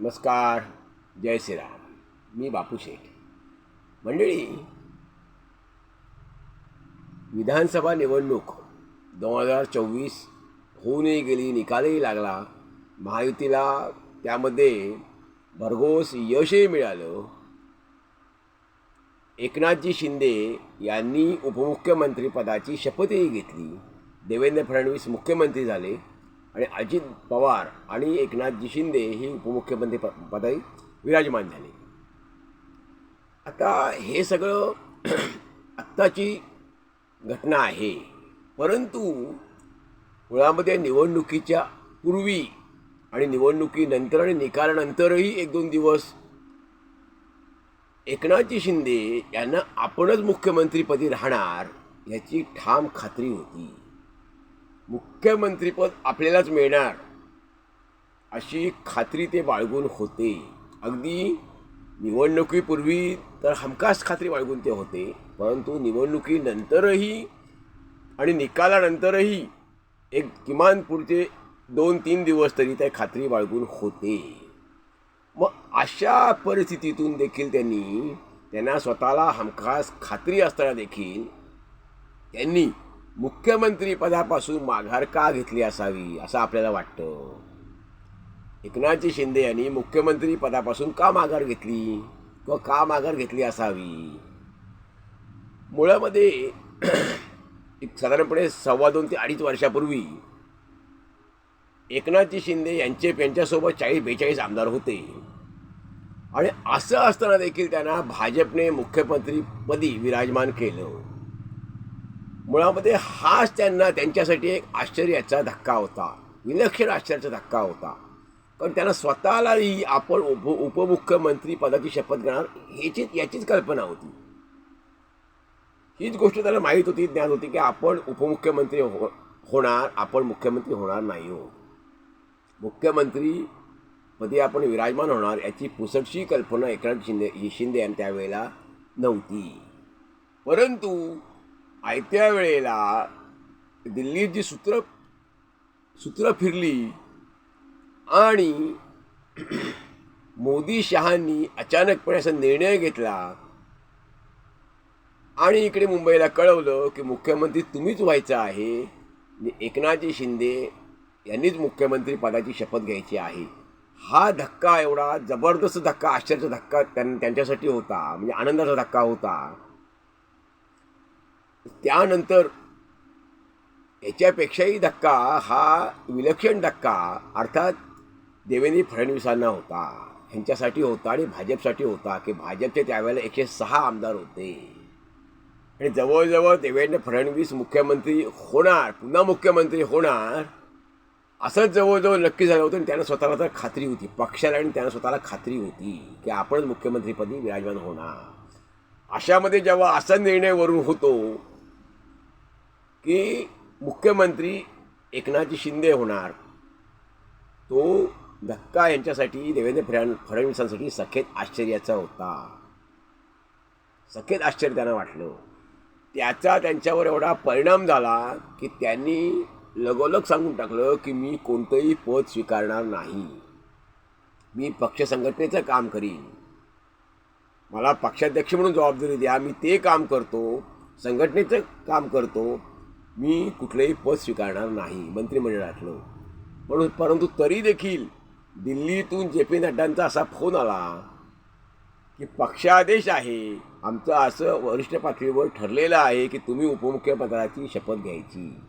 नमस्कार जय श्रीराम. मी बापू शेठ. मंडळी विधानसभा निवडणूक दोन हजार चोवीस होऊनही गेली निकालही लागला. महायुतीला त्यामध्ये भरघोस यशही मिळालं. एकनाथजी शिंदे यांनी उपमुख्यमंत्रीपदाची शपथही घेतली. देवेंद्र फडणवीस मुख्यमंत्री झाले. आणि अजित पवार आणि एकनाथजी शिंदे ही उपमुख्यमंत्री प विराजमान झाले. आता हे सगळं आत्ताची घटना आहे. परंतु मुळामध्ये निवडणुकीच्या पूर्वी आणि निवडणुकीनंतर आणि निकालानंतरही एक दोन दिवस एकनाथजी शिंदे यांना आपणच मुख्यमंत्रीपदी राहणार याची ठाम खात्री होती. मुख्यमंत्रीपद आपल्यालाच मिळणार अशी खात्री ते बाळगून होते. अगदी निवडणुकीपूर्वी तर हमखास खात्री बाळगून ते होते. परंतु निवडणुकीनंतरही आणि निकालानंतरही एक किमान पुढचे दोन तीन दिवस तरी त्या खात्री बाळगून होते. मग अशा परिस्थितीतून देखील त्यांनी त्यांना स्वतःला हमखास खात्री असताना देखील त्यांनी मुख्यमंत्री पदापासून माघार का घेतली असावी असं आपल्याला वाटतं? एकनाथजी शिंदे यांनी मुख्यमंत्री पदापासून का माघार घेतली? किंवा का माघार घेतली असावी? मुळामध्ये एक साधारणपणे सव्वा दोन ते अडीच वर्षापूर्वी एकनाथजी शिंदे यांचे यांच्यासोबत चाळीस बेचाळीस आमदार होते. आणि असं असताना देखील त्यांना भाजपने मुख्यमंत्रीपदी विराजमान केलं. मुळामध्ये हाच त्यांना त्यांच्यासाठी एक आश्चर्याचा धक्का होता. विलक्षण आश्चर्याचा धक्का होता. कारण त्यांना स्वतःलाही आपण उप उपमुख्यमंत्री पदाची शपथ घेणार ह्याचीच याचीच कल्पना होती. हीच गोष्ट त्यांना माहीत होती ज्ञान होती की आपण उपमुख्यमंत्री हो होणार आपण मुख्यमंत्री होणार नाही हो. मुख्यमंत्री पदी आपण विराजमान होणार याची पुसटशी कल्पना एकनाथ शिंदे शिंदे यांनी त्यावेळेला नव्हती. परंतु आयत्या वेळेला दिल्लीत जी सूत्र सूत्र फिरली आणि मोदी शहांनी अचानकपणे असा निर्णय घेतला आणि इकडे मुंबईला कळवलं की मुख्यमंत्री तुम्हीच व्हायचं आहे. आणि एकनाथजी शिंदे यांनीच मुख्यमंत्री पदाची शपथ घ्यायची आहे. हा धक्का एवढा जबरदस्त धक्का आश्चर्याचा धक्का त्यां त्यांच्यासाठी होता म्हणजे आनंदाचा धक्का होता. त्यानंतर याच्यापेक्षाही धक्का हा विलक्षण धक्का अर्थात देवेंद्र फडणवीसांना होता. ह्यांच्यासाठी होता आणि भाजपसाठी होता की भाजपचे त्यावेळेला एकशे सहा आमदार होते. आणि जवळजवळ देवेंद्र फडणवीस मुख्यमंत्री होणार पुन्हा मुख्यमंत्री होणार असंच जवळजवळ नक्की झालं होतं आणि त्यांना स्वतःला तर खात्री होती. पक्षाला आणि त्यांना स्वतःला खात्री होती की आपणच मुख्यमंत्रीपदी विराजमान होणार. अशामध्ये जेव्हा असा निर्णय वरून होतो की मुख्यमंत्री एकनाथजी शिंदे होणार. तो धक्का यांच्यासाठी देवेंद्र फडण फडणवीसांसाठी सखेत आश्चर्याचा होता. सखेत आश्चर्य त्यांना वाटलं. त्याचा त्यांच्यावर एवढा परिणाम झाला की त्यांनी लगोलग सांगून टाकलं की मी कोणतंही पद स्वीकारणार नाही. मी पक्ष संघटनेचं काम करीन. मला पक्षाध्यक्ष म्हणून जबाबदारी द्या. मी ते काम करतो संघटनेचं काम करतो मी कुठलंही पद स्वीकारणार नाही मंत्रिमंडळातलं म्हणून परंतु तरी देखील दिल्लीतून जे पी नड्डांचा असा फोन आला की पक्षादेश आहे आमचं असं वरिष्ठ पातळीवर ठरलेलं आहे की तुम्ही उपमुख्यपदाची शपथ घ्यायची.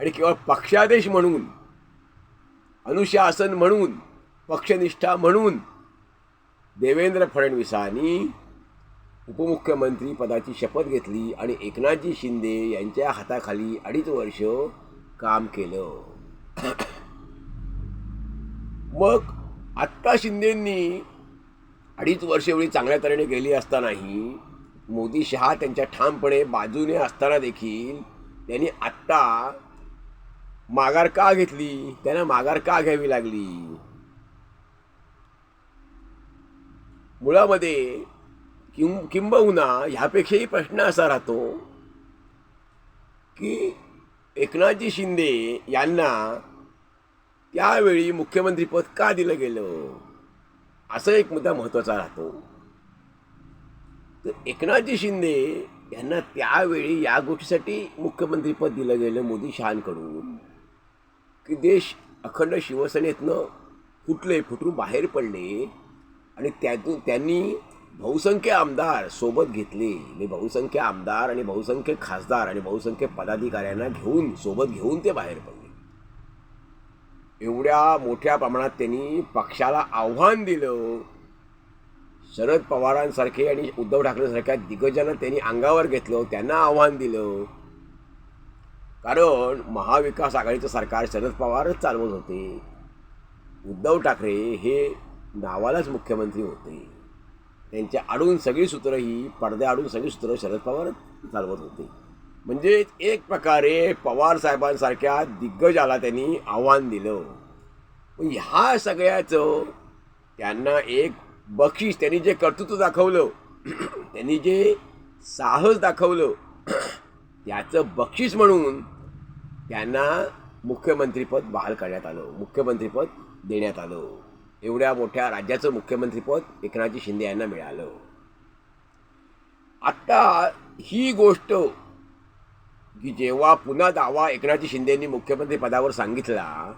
आणि केवळ पक्षादेश म्हणून अनुशासन म्हणून पक्षनिष्ठा म्हणून देवेंद्र फडणवीसांनी उपमुख्यमंत्री पदाची शपथ घेतली आणि एकनाथजी शिंदे यांच्या हाताखाली अडीच वर्ष काम केलं. मग आत्ता शिंदेंनी अडीच वर्ष एवढी चांगल्या तऱ्हेने गेली असतानाही मोदी शहा त्यांच्या ठामपणे बाजूने असताना देखील त्यांनी आत्ता माघार का घेतली? त्यांना माघार का घ्यावी लागली? मुळामध्ये किं किंबहुना ह्यापेक्षाही प्रश्न असा राहतो की एकनाथजी शिंदे यांना त्यावेळी मुख्यमंत्रीपद का दिलं गेलं? असा एक मुद्दा महत्त्वाचा राहतो. तर एकनाथजी शिंदे यांना त्यावेळी या गोष्टीसाठी मुख्यमंत्रीपद दिलं गेलं मोदी शहांकडून. की देश अखंड शिवसेनेतनं फुटले फुटून बाहेर पडले आणि त्यातून त्यांनी बहुसंख्य आमदार सोबत घेतले. मी बहुसंख्य आमदार आणि बहुसंख्य खासदार आणि बहुसंख्य पदाधिकाऱ्यांना घेऊन सोबत घेऊन ते बाहेर पडले. एवढ्या मोठ्या प्रमाणात त्यांनी पक्षाला आव्हान दिलं. शरद पवारांसारखे आणि उद्धव ठाकरेसारख्या दिग्गजांना त्यांनी अंगावर घेतलं त्यांना आव्हान दिलं. कारण महाविकास आघाडीचं सरकार शरद पवारच चालवत होते. उद्धव ठाकरे हे नावालाच मुख्यमंत्री होते. त्यांच्या आडून सगळी सूत्रं ही पडद्याआडून सगळी सूत्रं शरद पवार चालवत होते. म्हणजे एक प्रकारे पवार साहेबांसारख्या दिग्गजाला त्यांनी आव्हान दिलं. पण ह्या सगळ्याचं त्यांना एक बक्षीस त्यांनी जे कर्तृत्व दाखवलं त्यांनी जे साहस दाखवलं त्याचं बक्षीस म्हणून त्यांना मुख्यमंत्रीपद बहाल करण्यात आलं मुख्यमंत्रीपद देण्यात आलं. एवढ्या मोठ्या राज्याचं मुख्यमंत्रीपद एकनाथजी शिंदे यांना मिळालं. आत्ता ही गोष्ट की जेव्हा पुन्हा दावा एकनाथजी शिंदेंनी मुख्यमंत्रीपदावर सांगितला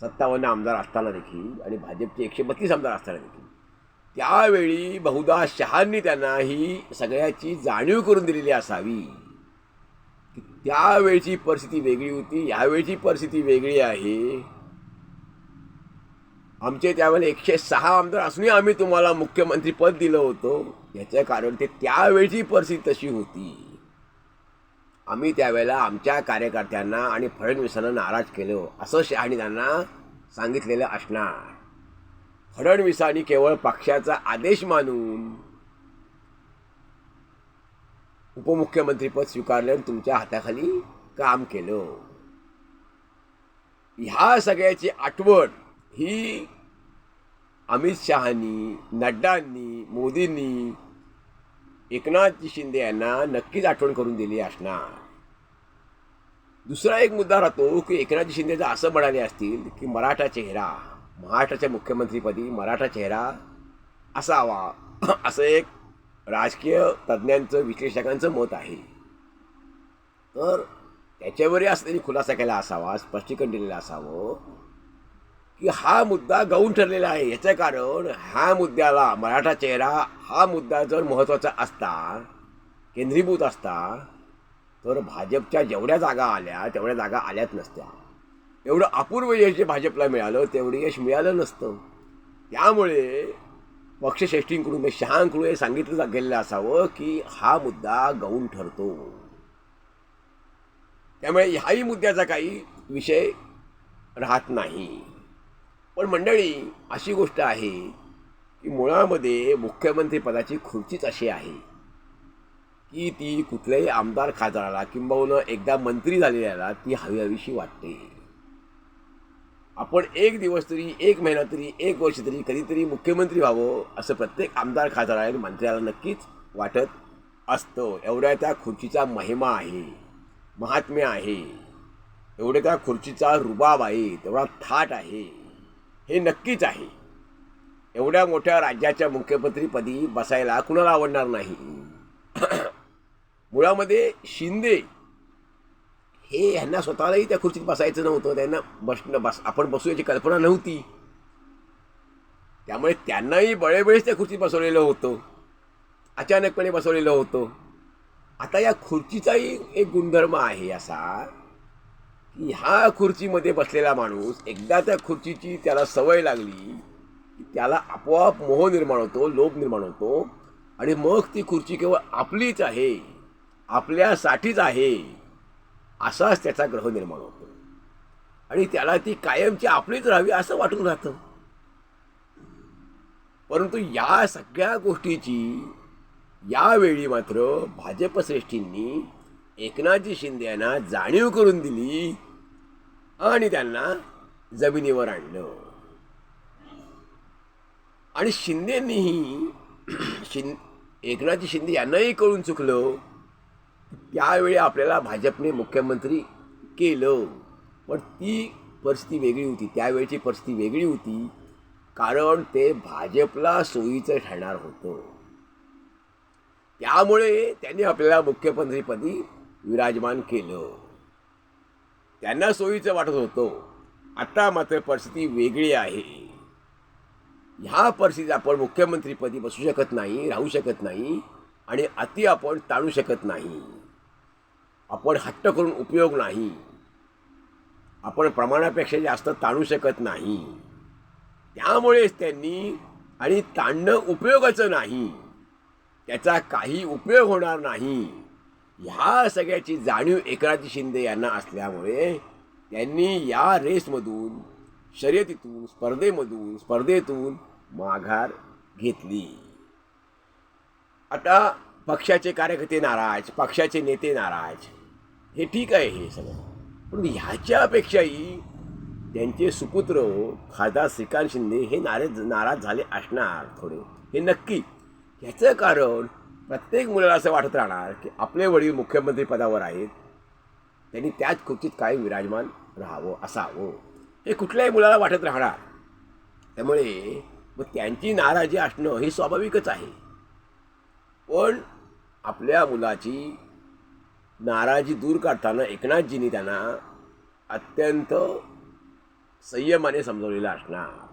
सत्तावन्न आमदार असताना देखील आणि भाजपचे एकशे बत्तीस आमदार असताना देखील त्यावेळी बहुधा शहांनी त्यांना ही सगळ्याची जाणीव करून दिलेली असावी. की त्यावेळची परिस्थिती वेगळी होती यावेळची परिस्थिती वेगळी आहे. आमचे त्यावेळेला एकशे सहा आमदार असूनही आम्ही तुम्हाला मुख्यमंत्रीपद दिलं होतं. याचं कारण ते त्यावेळची परिस्थिती तशी होती. आम्ही त्यावेळेला आमच्या कार्यकर्त्यांना आणि फडणवीसांना नाराज केलं. असं शहाणी त्यांना सांगितलेलं असणार. फडणवीसांनी केवळ पक्षाचा आदेश मानून उपमुख्यमंत्रीपद स्वीकारलं आणि तुमच्या हाताखाली काम केलं. ह्या सगळ्याची आठवण ही अमित शहानी नड्डांनी मोदींनी एकनाथजी शिंदे यांना नक्कीच आठवण करून दिली असणार. दुसरा एक मुद्दा राहतो की एकनाथजी शिंदेचं असं म्हणाले असतील की मराठा चेहरा महाराष्ट्राच्या मुख्यमंत्रीपदी मराठा चेहरा असावा असं एक राजकीय तज्ज्ञांचं विश्लेषकांचं मत आहे. तर त्याच्यावरही असं त्यांनी खुलासा केला असावा स्पष्टीकरण दिलेलं असावं की हा मुद्दा गौण ठरलेला आहे. याचं कारण ह्या मुद्द्याला मराठा चेहरा हा मुद्दा जर महत्त्वाचा असता केंद्रीभूत असता तर भाजपच्या जेवढ्या जागा आल्या तेवढ्या जागा आल्याच नसत्या. एवढं अपूर्व यश जे भाजपला मिळालं तेवढं यश मिळालं नसतं. त्यामुळे पक्षश्रेष्ठींकडून म्हणजे शहांकडून हे सांगितलं गेलेलं असावं की हा मुद्दा गौण ठरतो. त्यामुळे ह्याही मुद्द्याचा काही विषय राहत नाही. पण मंडळी अशी गोष्ट आहे की मुळामध्ये मुख्यमंत्रीपदाची खुर्चीच अशी आहे की ती कुठल्याही आमदार खासदाराला किंबहुना एकदा मंत्री झालेल्याला ती हवी हवीशी वाटते. आपण एक दिवस तरी एक महिना तरी एक वर्ष तरी कधीतरी मुख्यमंत्री व्हावं असं प्रत्येक आमदार खासदाराला आणि मंत्र्याला नक्कीच वाटत असतं. एवढ्या त्या खुर्चीचा महिमा आहे महात्म्य आहे. एवढ्या त्या खुर्चीचा रुबाब आहे तेवढा थाट आहे. हे नक्कीच आहे. एवढ्या मोठ्या राज्याच्या मुख्यमंत्रीपदी बसायला कुणाला आवडणार नाही? मुळामध्ये शिंदे हे ह्यांना स्वतःलाही त्या खुर्चीत बसायचं नव्हतं. त्यांना बसणं बस आपण बसू याची कल्पना नव्हती. त्यामुळे त्यांनाही बळेबळेच त्या खुर्चीत बसवलेलं होतं. अचानकपणे बसवलेलं होतं. आता या खुर्चीचाही एक गुणधर्म आहे असा की ह्या खुर्चीमध्ये बसलेला माणूस एकदा त्या खुर्चीची त्याला सवय लागली की त्याला आपोआप मोह निर्माण होतो लोभ निर्माण होतो आणि मग ती खुर्ची केवळ आपलीच आहे आपल्यासाठीच आहे असाच त्याचा ग्रह निर्माण होतो. आणि त्याला ती कायमची आपलीच राहावी असं वाटून राहतं. परंतु या सगळ्या गोष्टीची यावेळी मात्र भाजप श्रेष्ठींनी एकनाथजी शिंदे यांना जाणीव करून दिली आणि त्यांना जमिनीवर आणलं आणि शिंदेंनीही शिं एकनाथजी शिंदे यांनाही कळून चुकलं. त्यावेळी आपल्याला भाजपने मुख्यमंत्री केलं. पण ती परिस्थिती वेगळी होती. त्यावेळची परिस्थिती वेगळी होती. कारण ते भाजपला सोयीचं ठरणार होतं. त्यामुळे त्यांनी आपल्याला मुख्यमंत्रीपदी विराजमान केलं. त्यांना सोयीचं वाटत होतं. आता मात्र परिस्थिती वेगळी आहे. ह्या परिस्थितीत आपण मुख्यमंत्रीपदी बसू शकत नाही राहू शकत नाही आणि अति आपण ताणू शकत नाही. आपण हट्ट करून उपयोग नाही. आपण प्रमाणापेक्षा जास्त ताणू शकत नाही. त्यामुळेच त्यांनी आणि ताणणं उपयोगाचं नाही. त्याचा काही उपयोग होणार नाही. ह्या सगळ्याची जाणीव एकनाथजी शिंदे यांना असल्यामुळे त्यांनी या रेसमधून शर्यतीतून स्पर्धेमधून स्पर्धेतून माघार घेतली. आता पक्षाचे कार्यकर्ते नाराज पक्षाचे नेते नाराज. हे ठीक आहे हे सगळं. पण ह्याच्यापेक्षाही त्यांचे सुपुत्र खासदार श्रीकांत शिंदे हे नाराज नाराज झाले असणार थोडे. हे नक्की. ह्याचं कारण प्रत्येक मुलाला असं वाटत राहणार की आपले वडील मुख्यमंत्री पदावर आहेत. त्यांनी त्याच खुर्चीत कायम विराजमान राहावं असावं. हे कुठल्याही मुलाला वाटत राहणार. त्यामुळे मग त्यांची नाराजी असणं हे स्वाभाविकच आहे. पण आपल्या मुलाची नाराजी दूर करताना एकनाथजींनी त्यांना अत्यंत संयमाने समजवलेलं असणार.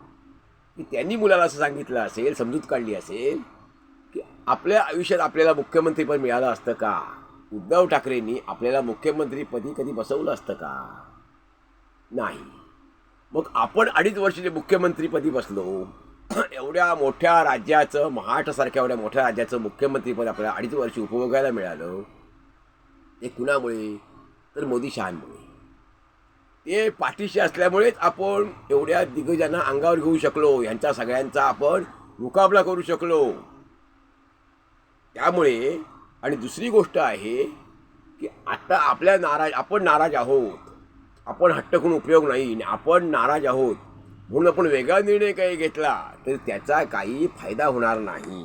की त्यांनी मुलाला असं सांगितलं असेल समजूत काढली असेल की आपल्या आयुष्यात आपल्याला मुख्यमंत्रीपद मिळालं असतं का? उद्धव ठाकरेंनी आपल्याला मुख्यमंत्रीपदी कधी बसवलं असतं का? नाही. मग आपण अडीच वर्ष जे मुख्यमंत्रीपदी बसलो. एवढ्या मोठ्या राज्याचं महाराष्ट्रासारख्या एवढ्या मोठ्या राज्याचं मुख्यमंत्रीपद आपल्याला अडीच वर्ष उपभोगायला मिळालं. ते कुणामुळे? तर मोदी शहांमुळे. ते पाठीशी असल्यामुळेच आपण एवढ्या दिग्गजांना अंगावर घेऊ शकलो. यांचा सगळ्यांचा आपण मुकाबला करू शकलो. त्यामुळे आणि दुसरी गोष्ट आहे की आता आपल्या नाराज आपण नाराज आहोत. आपण हट्ट करून उपयोग नाही आणि आपण नाराज आहोत. म्हणून आपण वेगळा निर्णय काही घेतला तर त्याचा काही फायदा होणार नाही.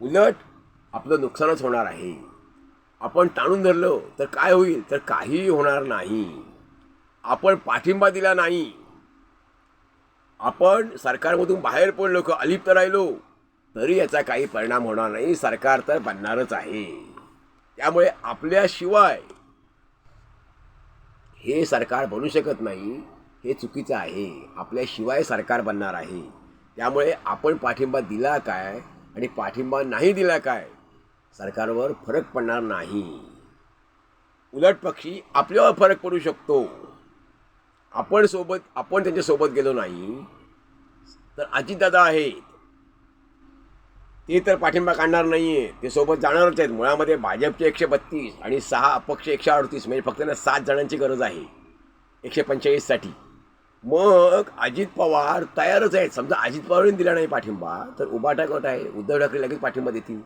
उलट आपलं नुकसानच होणार आहे. आपण ताणून धरलं तर काय होईल? तर काहीही होणार नाही. आपण पाठिंबा दिला नाही. आपण सरकारमधून बाहेर पडलो का अलिप्त राहिलो तरी याचा काही परिणाम होणार नाही. सरकार तर बनणारच आहे. त्यामुळे आपल्याशिवाय हे सरकार बनू शकत नाही हे चुकीचं आहे. आपल्याशिवाय सरकार बनणार आहे. त्यामुळे आपण पाठिंबा दिला काय आणि पाठिंबा नाही दिला काय सरकारवर फरक पडणार नाही. उलट पक्षी आपल्यावर फरक पडू शकतो. आपण सोबत आपण त्यांच्यासोबत गेलो नाही तर अजितदादा आहेत. ते तर पाठिंबा काढणार नाही आहे ते सोबत जाणारच आहेत. मुळामध्ये भाजपचे एकशे बत्तीस आणि सहा अपक्ष एकशे अडतीस म्हणजे फक्त ना सात जणांची गरज आहे. एकशे पंचेचाळीससाठी मग अजित पवार तयारच आहेत. समजा अजित पवारांनी दिला नाही पाठिंबा तर उबाटा गट आहे? उद्धव ठाकरे लगेच पाठिंबा देतील.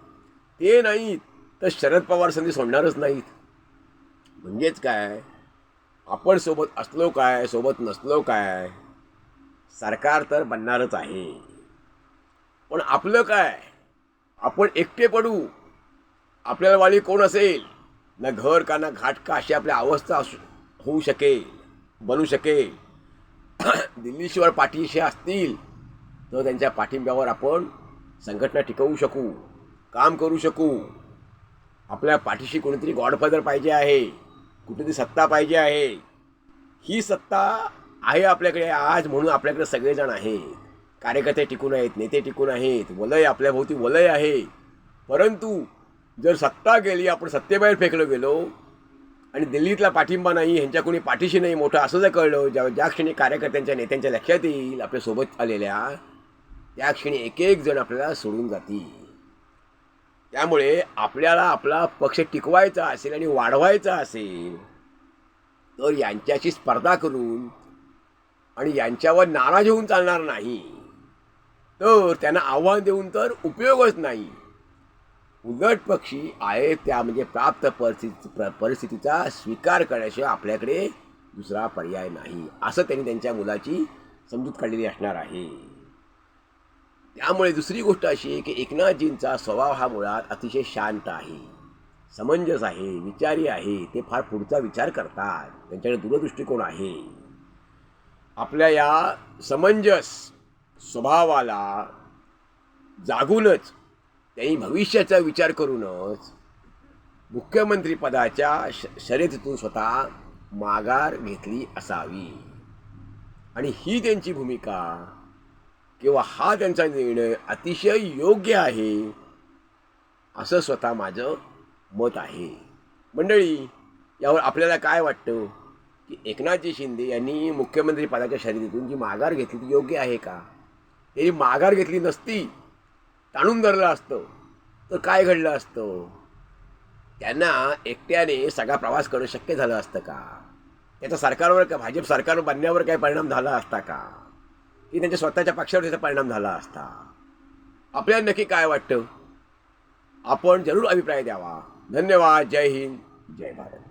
ते नाहीत. तर शरद पवार संधी सोडणारच नाहीत. म्हणजेच काय? आपण सोबत असलो काय? सोबत नसलो काय? सरकार तर बनणारच आहे. पण आपलं काय? आपण एकटे पडू. आपल्याला वाली कोण असेल? ना घर का ना घाट का अशी आपली अवस्था असू होऊ शकेल बनू शकेल. दिल्लीशिवाय पाठीशी असतील तर त्यांच्या पाठिंब्यावर आपण संघटना टिकवू शकू काम करू शकू. आपल्या पाठीशी कोणीतरी गॉडफादर पाहिजे आहे कुठेतरी सत्ता पाहिजे आहे. ही सत्ता आहे आपल्याकडे आज म्हणून आपल्याकडे सगळेजण आहेत. कार्यकर्ते टिकून आहेत नेते टिकून आहेत वलय आपल्याभोवती वलय आहे. परंतु जर सत्ता गेली आपण सत्तेबाहेर फेकलो गेलो आणि दिल्लीतला पाठिंबा नाही ह्यांच्या कोणी पाठीशी नाही मोठं असं जर कळलं ज्या ज्या क्षणी कार्यकर्त्यांच्या नेत्यांच्या लक्षात येईल आपल्यासोबत आलेल्या त्या क्षणी एक एक जण आपल्याला सोडून जातील. त्यामुळे आपल्याला आपला पक्ष टिकवायचा असेल आणि वाढवायचा असेल तर यांच्याशी स्पर्धा करून आणि यांच्यावर नाराज होऊन चालणार नाही. तर त्यांना आव्हान देऊन तर उपयोगच नाही. उलट पक्षी आहे त्या म्हणजे प्राप्त परिस्थिती परिस्थितीचा स्वीकार करण्याशिवाय आपल्याकडे दुसरा पर्याय नाही. असं त्यांनी त्यांच्या मुलाची समजूत काढलेली असणार आहे. त्यामुळे दुसरी गोष्ट अशी आहे की एकनाथजींचा स्वभाव हा मुळात अतिशय शांत आहे. समंजस आहे विचारी आहे ते फार पुढचा विचार करतात. त्यांच्याकडे दूरदृष्टिकोन आहे. आपल्या या समंजस स्वभावाला जागूनच त्यांनी भविष्याचा विचार करूनच मुख्यमंत्रीपदाच्या श शर्यतीतून स्वतः माघार घेतली असावी. आणि ही त्यांची भूमिका किंवा हा त्यांचा निर्णय अतिशय योग्य आहे असं स्वतः माझं मत आहे. मंडळी यावर आपल्याला काय वाटतं? की एकनाथजी शिंदे यांनी मुख्यमंत्री पदाच्या शर्यतीतून जी माघार घेतली ती योग्य आहे का? त्यांनी माघार घेतली नसती ताणून धरलं असतं तर काय घडलं असतं? त्यांना एकट्याने सगळा प्रवास करणं शक्य झालं असतं का? त्याचा सरकारवर का भाजप सरकार बनण्यावर काही परिणाम झाला असता का? की त्यांच्या स्वतःच्या पक्षावर त्याचा परिणाम झाला असता? आपल्याला नक्की काय वाटतं? आपण जरूर अभिप्राय द्यावा. धन्यवाद. जय हिंद. जय भारत.